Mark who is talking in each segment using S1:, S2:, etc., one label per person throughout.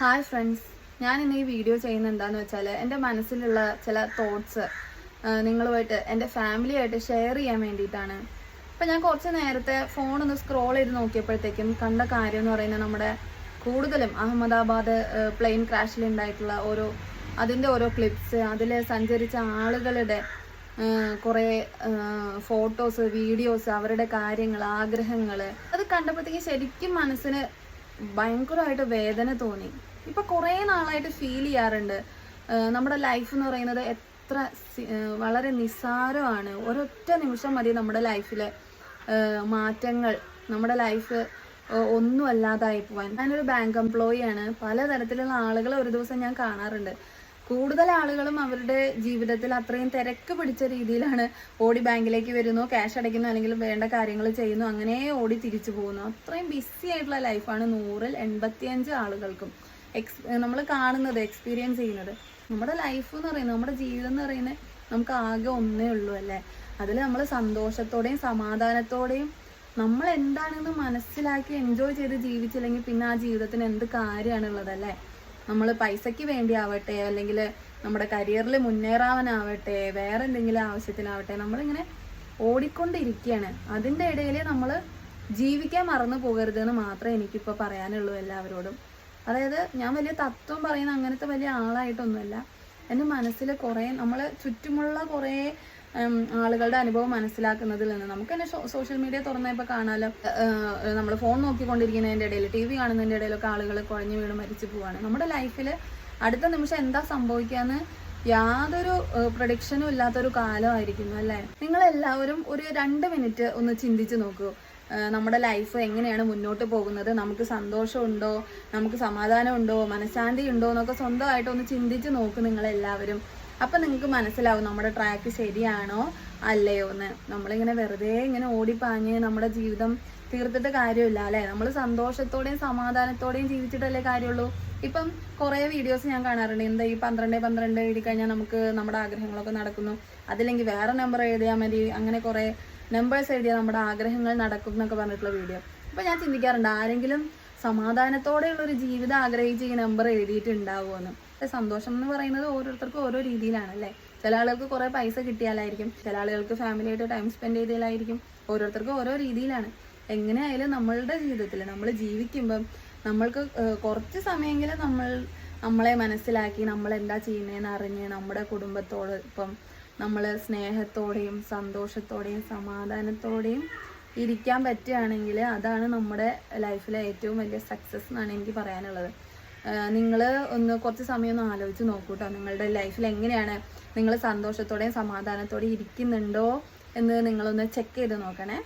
S1: Hi friends ഞാൻ ഇന്ന് ഈ വീഡിയോ ചെയ്യുന്ന എന്താന്ന് വെച്ചാൽ എന്റെ മനസ്സിലുള്ള ചില തോട്ട്സ് നിങ്ങളുമായിട്ട് എന്റെ ഫാമിലിയായിട്ട് ഷെയർ ചെയ്യാൻ വേണ്ടിയിട്ടാണ്. അപ്പം ഞാൻ കുറച്ച് നേരത്തെ ഫോൺ ഒന്ന് സ്ക്രോൾ ചെയ്ത് നോക്കിയപ്പോഴത്തേക്കും കണ്ട കാര്യം എന്ന് പറയുന്നത് നമ്മുടെ കൂടുതലും അഹമ്മദാബാദ് പ്ലെയിൻ ക്രാഷിൽ ഉണ്ടായിട്ടുള്ള ഓരോ അതിന്റെ ഓരോ ക്ലിപ്സ് അതിൽ സഞ്ചരിച്ച ആളുകളുടെ കുറേ ഫോട്ടോസ് വീഡിയോസ് അവരുടെ കാര്യങ്ങൾ ആഗ്രഹങ്ങൾ അത് കണ്ടപ്പോഴത്തേക്കും ശരിക്കും മനസ്സിന് ഭയങ്കരമായിട്ട് വേദന തോന്നി. ഇപ്പൊ കുറേ നാളായിട്ട് ഫീൽ ചെയ്യാറുണ്ട്. നമ്മുടെ ലൈഫ് എന്ന് പറയുന്നത് എത്ര വളരെ നിസ്സാരമാണ്. ഒരൊറ്റ നിമിഷം മതി നമ്മുടെ ലൈഫിലെ മാറ്റങ്ങൾ നമ്മുടെ ലൈഫ് ഒന്നും അല്ലാതായി പോവാൻ. ഞാനൊരു ബാങ്ക് എംപ്ലോയി ആണ്. പലതരത്തിലുള്ള ആളുകളെ ഒരു ദിവസം ഞാൻ കാണാറുണ്ട്. കൂടുതൽ ആളുകളും അവരുടെ ജീവിതത്തിൽ അത്രയും തിരക്ക് പിടിച്ച രീതിയിലാണ് ഓടി ബാങ്കിലേക്ക് വരുന്നു ക്യാഷ് അടയ്ക്കുന്നു അല്ലെങ്കിൽ വേണ്ട കാര്യങ്ങൾ ചെയ്യുന്നു അങ്ങനെ ഓടി തിരിച്ചു പോകുന്നു. അത്രയും ബിസി ആയിട്ടുള്ള ലൈഫാണ് നൂറിൽ എൺപത്തിയഞ്ച് ആളുകൾക്കും. എക്സ് നമ്മൾ കാണുന്നത് എക്സ്പീരിയൻസ് ചെയ്യുന്നത്. നമ്മുടെ ലൈഫ് എന്ന് പറയുന്നത് നമ്മുടെ ജീവിതം എന്ന് പറയുന്നത് നമുക്ക് ആകെ ഒന്നേ ഉള്ളൂ അല്ലേ? അതിൽ നമ്മൾ സന്തോഷത്തോടെയും സമാധാനത്തോടെയും നമ്മൾ എന്താണെന്ന് മനസ്സിലാക്കി എൻജോയ് ചെയ്ത് ജീവിച്ചില്ലെങ്കിൽ പിന്നെ ആ ജീവിതത്തിന് എന്ത് കാര്യമാണുള്ളത് അല്ലേ? നമ്മൾ പൈസയ്ക്ക് വേണ്ടി ആവട്ടെ അല്ലെങ്കിൽ നമ്മുടെ കരിയറിൽ മുന്നേറാവാനാവട്ടെ വേറെ എന്തെങ്കിലും ആവശ്യത്തിനാവട്ടെ നമ്മളിങ്ങനെ ഓടിക്കൊണ്ടിരിക്കുകയാണ്. അതിന്റെ ഇടയിൽ നമ്മൾ ജീവിക്കാൻ മറന്നു പോകരുതെന്ന് മാത്രമേ എനിക്കിപ്പോൾ പറയാനുള്ളൂ എല്ലാവരോടും. അതായത് ഞാൻ വലിയ തത്വം പറയുന്ന അങ്ങനത്തെ വലിയ ആളായിട്ടൊന്നുമല്ല. എന്റെ മനസ്സിൽ കുറേ നമ്മൾ ചുറ്റുമുള്ള കുറേ ആളുകളുടെ അനുഭവം മനസ്സിലാക്കുന്നതിൽ നിന്ന് നമുക്ക് തന്നെ സോഷ്യൽ മീഡിയ തുറന്നപ്പോൾ കാണാലോ. നമ്മൾ ഫോൺ നോക്കിക്കൊണ്ടിരിക്കുന്നതിന്റെ ഇടയിൽ ടി വി കാണുന്നതിന്റെ ഇടയിലൊക്കെ ആളുകൾ കുഴഞ്ഞു വീണ് മരിച്ചു പോവാണ്. നമ്മുടെ ലൈഫിൽ അടുത്ത നിമിഷം എന്താ സംഭവിക്കാന്ന് യാതൊരു പ്രൊഡിക്ഷനും ഇല്ലാത്തൊരു കാലമായിരിക്കുന്നു അല്ലേ? നിങ്ങൾ എല്ലാവരും ഒരു രണ്ട് മിനിറ്റ് ഒന്ന് ചിന്തിച്ച് നോക്കൂ. നമ്മുടെ ലൈഫ് എങ്ങനെയാണ് മുന്നോട്ട് പോകുന്നത്? നമുക്ക് സന്തോഷമുണ്ടോ? നമുക്ക് സമാധാനമുണ്ടോ? മനഃശാന്തി ഉണ്ടോ എന്നൊക്കെ സ്വന്തമായിട്ട് ഒന്ന് ചിന്തിച്ച് നോക്ക് നിങ്ങൾ എല്ലാവരും അപ്പൊ നിങ്ങൾക്ക് മനസ്സിലാവും നമ്മുടെ ട്രാക്ക് ശരിയാണോ അല്ലയോ എന്ന്. നമ്മളിങ്ങനെ വെറുതെ ഇങ്ങനെ ഓടിപ്പാഞ്ഞ് നമ്മുടെ ജീവിതം തീർത്തിട്ട് കാര്യമില്ല അല്ലേ? നമ്മൾ സന്തോഷത്തോടെയും സമാധാനത്തോടെയും ജീവിച്ചിട്ടല്ലേ കാര്യമുള്ളൂ? ഇപ്പം കുറേ വീഡിയോസ് ഞാൻ കാണാറുണ്ട്. എന്താ ഈ പന്ത്രണ്ട് പന്ത്രണ്ട് എഴുതി കഴിഞ്ഞാൽ നമുക്ക് നമ്മുടെ ആഗ്രഹങ്ങളൊക്കെ നടക്കുന്നു. അതില്ലെങ്കിൽ വേറെ നമ്പർ എഴുതിയാൽ മതി. അങ്ങനെ കുറേ നമ്പേഴ്സ് എഴുതിയ നമ്മുടെ ആഗ്രഹങ്ങൾ നടക്കും എന്നൊക്കെ പറഞ്ഞിട്ടുള്ള വീഡിയോ അപ്പൊ ഞാൻ ചിന്തിക്കാറുണ്ട് ആരെങ്കിലും സമാധാനത്തോടെയുള്ള ഒരു ജീവിതം ആഗ്രഹിച്ച് ഈ നമ്പർ എഴുതിയിട്ടുണ്ടാവുമെന്ന്. പക്ഷെ സന്തോഷം എന്ന് പറയുന്നത് ഓരോരുത്തർക്കും ഓരോ രീതിയിലാണ് അല്ലേ? ചില ആളുകൾക്ക് കുറെ പൈസ കിട്ടിയാലായിരിക്കും ചില ആളുകൾക്ക് ഫാമിലിയായിട്ട് ടൈം സ്പെൻഡ് ചെയ്തതിലായിരിക്കും ഓരോരുത്തർക്കും ഓരോ രീതിയിലാണ്. എങ്ങനെയായാലും നമ്മളുടെ ജീവിതത്തിൽ നമ്മൾ ജീവിക്കുമ്പം നമ്മൾക്ക് കുറച്ച് സമയമെങ്കിലും നമ്മൾ നമ്മളെ മനസ്സിലാക്കി നമ്മൾ എന്താ ചെയ്യുന്നതെന്ന് അറിഞ്ഞ് നമ്മുടെ കുടുംബത്തോട് ഇപ്പം നമ്മൾ സ്നേഹത്തോടെയും സന്തോഷത്തോടെയും സമാധാനത്തോടെയും ഇരിക്കാൻ പറ്റുകയാണെങ്കിൽ അതാണ് നമ്മുടെ ലൈഫിലെ ഏറ്റവും വലിയ സക്സസ് എന്നാണ് എനിക്ക് പറയാനുള്ളത്. നിങ്ങൾ ഒന്ന് കുറച്ച് സമയം ഒന്ന് ആലോചിച്ച് നോക്കൂ കേട്ടോ നിങ്ങളുടെ ലൈഫിൽ എങ്ങനെയാണ് നിങ്ങൾ സന്തോഷത്തോടെയും സമാധാനത്തോടെയും ഇരിക്കുന്നുണ്ടോ എന്ന് നിങ്ങളൊന്ന് ചെക്ക് ചെയ്ത് നോക്കണേ.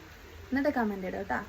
S1: എന്നിട്ട് കമന്റ് ഇടുക കേട്ടോ